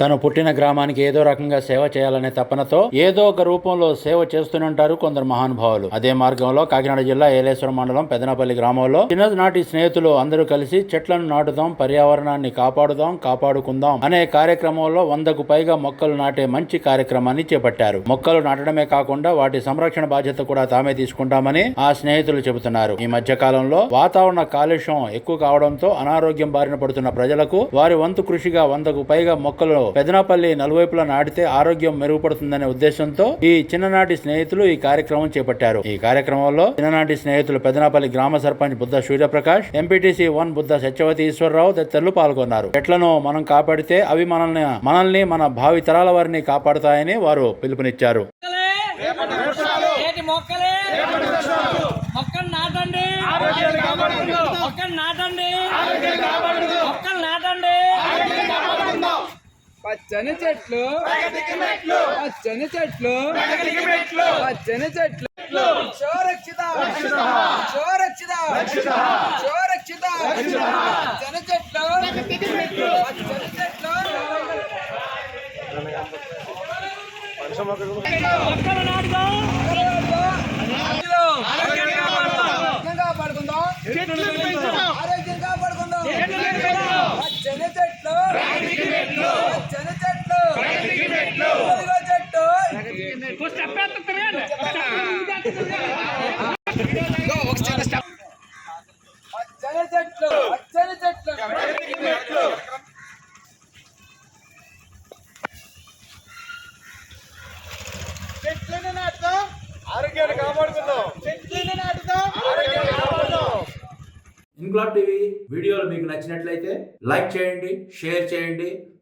తను పుట్టిన గ్రామానికి ఏదో రకంగా సేవ చేయాలనే తపనతో ఏదో ఒక రూపంలో సేవ చేస్తుంటారు కొందరు మహానుభావులు. అదే మార్గంలో కాకినాడ జిల్లా ఏలేశ్వరం మండలం పెదనపల్లి గ్రామంలో చిన్ననాటి స్నేహితులు అందరూ కలిసి చెట్లను నాటుదాం పర్యావరణాన్ని కాపాడుదాం కాపాడుకుందాం అనే కార్యక్రమంలో వందకు పైగా మొక్కలు నాటే మంచి కార్యక్రమాన్ని చేపట్టారు. మొక్కలు నాటడమే కాకుండా వాటి సంరక్షణ బాధ్యత కూడా తామే తీసుకుంటామని ఆ స్నేహితులు చెబుతున్నారు. ఈ మధ్య కాలంలో వాతావరణ కాలుష్యం ఎక్కువ కావడంతో అనారోగ్యం బారిన పడుతున్న ప్రజలకు వారి వంతు కృషిగా వందకు పైగా మొక్కలు పెదనాపల్లి నలువైపులా నాటితే ఆరోగ్యం మెరుగుపడుతుందనే ఉద్దేశంతో ఈ చిన్ననాటి స్నేహితులు ఈ కార్యక్రమం చేపట్టారు. ఈ కార్యక్రమంలో చిన్ననాటి స్నేహితులు పెదనాపల్లి గ్రామ సర్పంచ్ బుద్ధ సూర్యప్రకాష్ ఎంపీటీసీ వన్ బుద్ధ సత్యవతి ఈశ్వరరావు తదితరులు పాల్గొన్నారు. చెట్లను మనం కాపాడితే అవి మనల్ని మనల్ని మన భావి తరాల వారిని కాపాడుతాయని వారు పిలుపునిచ్చారు. మొక్కలు? నాటండి. మొక్కలు నాటండి మొక్కలు నాటండి పచ్చని చెట్లు పచ్చని చెట్లు పచ్చని చెట్లు శోరక్షిత పచ్చని చెట్లు పచ్చని చెట్లు ఆరోగ్యంగా పడుకుందాం ఆరోగ్యంగా పడుకుందాం పచ్చని చెట్లు పచ్చని చెట్లు ఇదిగో చెట్టు పచ్చని చెట్లు పచ్చని చెట్లు చెట్లను నాటుదాం ఆరోగ్యాన్ని కాపాడుకుందాం చెట్లను నాటుదాం ఆరోగ్యాన్ని కాపాడుదాం ఇంక్లాబ్ టీవీ వీడియోలు మీకు నచ్చినట్లయితే లైక్ చేయండి షేర్ చేయండి.